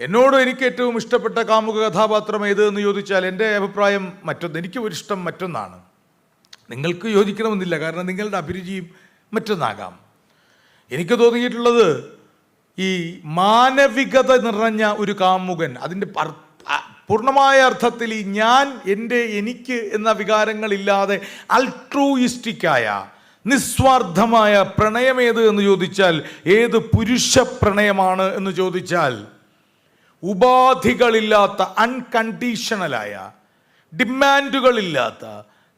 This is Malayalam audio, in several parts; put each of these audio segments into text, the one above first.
എന്നോട് എനിക്ക് ഏറ്റവും ഇഷ്ടപ്പെട്ട കാമുക കഥാപാത്രം ഏത് എന്ന് ചോദിച്ചാൽ എന്റെ അഭിപ്രായം മറ്റൊന്ന് എനിക്ക് ഒരു ഇഷ്ടം മറ്റൊന്നാണ്. നിങ്ങൾക്ക് യോജിക്കണമെന്നില്ല കാരണം നിങ്ങളുടെ അഭിരുചിയും മറ്റൊന്നാകാം. എനിക്ക് തോന്നിയിട്ടുള്ളത് ഈ മാനവികത നിറഞ്ഞ ഒരു കാമുകൻ അതിന്റെ പൂർണമായ അർത്ഥത്തിൽ ഈ ഞാൻ എന്റെ എനിക്ക് എന്ന വികാരങ്ങളില്ലാതെ അൾട്രൂയിസ്റ്റിക്കായ നിസ്വാർത്ഥമായ പ്രണയമേത് എന്ന് ചോദിച്ചാൽ ഏത് പുരുഷ പ്രണയമാണ് എന്ന് ചോദിച്ചാൽ ഉപാധികളില്ലാത്ത അൺകണ്ടീഷണലായ ഡിമാൻഡുകളില്ലാത്ത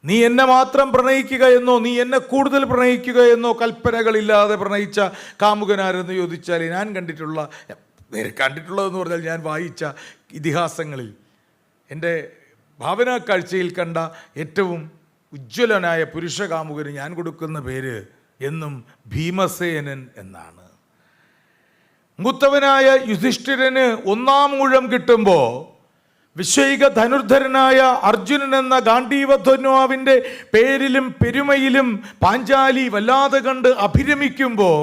നീ എന്നെ മാത്രം പ്രണയിക്കുക എന്നോ നീ എന്നെ കൂടുതൽ പ്രണയിക്കുക എന്നോ കൽപ്പനകളില്ലാതെ പ്രണയിച്ച കാമുകനാരെന്ന് ചോദിച്ചാൽ ഞാൻ കണ്ടിട്ടുള്ള കണ്ടിട്ടുള്ളതെന്ന് പറഞ്ഞാൽ ഞാൻ വായിച്ച ഇതിഹാസങ്ങളിൽ എന്റെ ഭാവനാ കാഴ്ചയിൽ കണ്ട ഏറ്റവും ഉജ്ജ്വലനായ പുരുഷ കാമുകന് ഞാൻ കൊടുക്കുന്ന പേര് എന്നും ഭീമസേനൻ എന്നാണ്. മുത്തവനായ യുധിഷ്ഠിരന് ഒന്നാം ഊഴം കിട്ടുമ്പോൾ വിശ്വൈക ധനുർധരനായ അർജുനൻ എന്ന ഗാന്ധീവധ്വന്വാവിന്റെ പേരിലും പെരുമയിലും പാഞ്ചാലി വല്ലാതെ കണ്ട് അഭിരമിക്കുമ്പോൾ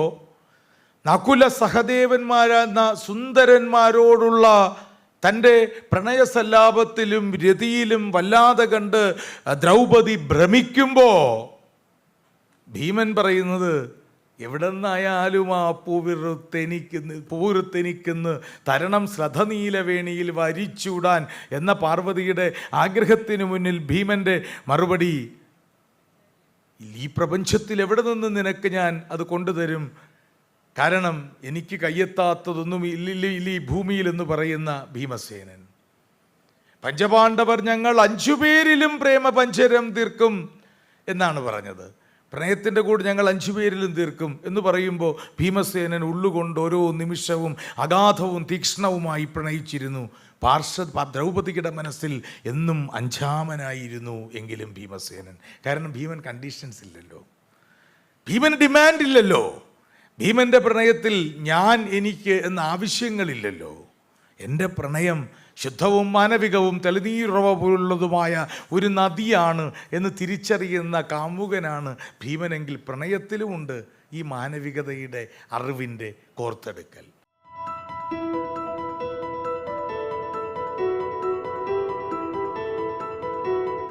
നകുല സഹദേവന്മാരെന്ന സുന്ദരന്മാരോടുള്ള തന്റെ പ്രണയസല്ലാപത്തിലും രതിയിലും വല്ലാതെ കണ്ട് ദ്രൗപദി ഭ്രമിക്കുമ്പോൾ ഭീമൻ പറയുന്നത് എവിടെ നിന്നായാലും ആ പൂവിറുത്തെനിക്കുന്ന് പൂവിറുത്തെനിക്കുന്ന്. തരണം ശ്രദ്ധനീലവേണിയിൽ വരിച്ചൂടാൻ എന്ന പാർവതിയുടെ ആഗ്രഹത്തിനു മുന്നിൽ ഭീമന്റെ മറുപടി ഈ പ്രപഞ്ചത്തിൽ എവിടെ നിന്ന് നിനക്ക് ഞാൻ അത് കൊണ്ടുതരും? കാരണം എനിക്ക് കയ്യെത്താത്തതൊന്നും ഇല്ലില്ല ഇല്ല ഈ ഭൂമിയിൽ എന്ന് പറയുന്ന ഭീമസേനൻ. പഞ്ചപാണ്ഡവർ ഞങ്ങൾ അഞ്ചു പേരിലും പ്രേമപഞ്ചരം തീർക്കും എന്നാണ് പറഞ്ഞത്. പ്രണയത്തിന്റെ കൂടെ ഞങ്ങൾ അഞ്ചു പേരിലും തീർക്കും എന്ന് പറയുമ്പോൾ ഭീമസേനൻ ഉള്ളുകൊണ്ട് ഓരോ നിമിഷവും അഗാധവും തീക്ഷ്ണവുമായി പ്രണയിച്ചിരുന്നു. പാർശ്വ ദ്രൗപതിയുടെ മനസ്സിൽ എന്നും അഞ്ചാമനായിരുന്നു എങ്കിലും ഭീമസേനൻ. കാരണം ഭീമൻ കണ്ടീഷൻസ് ഇല്ലല്ലോ. ഭീമൻ ഡിമാൻഡ് ഇല്ലല്ലോ. ഭീമന്റെ പ്രണയത്തിൽ ഞാൻ എനിക്ക് എന്ന ആവശ്യങ്ങളില്ലല്ലോ. എന്റെ പ്രണയം ശുദ്ധവും മാനവികവും തെളിനീറവ പോലുള്ളതുമായ ഒരു നദിയാണ് എന്ന് തിരിച്ചറിയുന്ന കാമുകനാണ് ഭീമനെങ്കിൽ പ്രണയത്തിലുമുണ്ട് ഈ മാനവികതയുടെ അറിവിന്റെ കോർത്തെടുക്കൽ.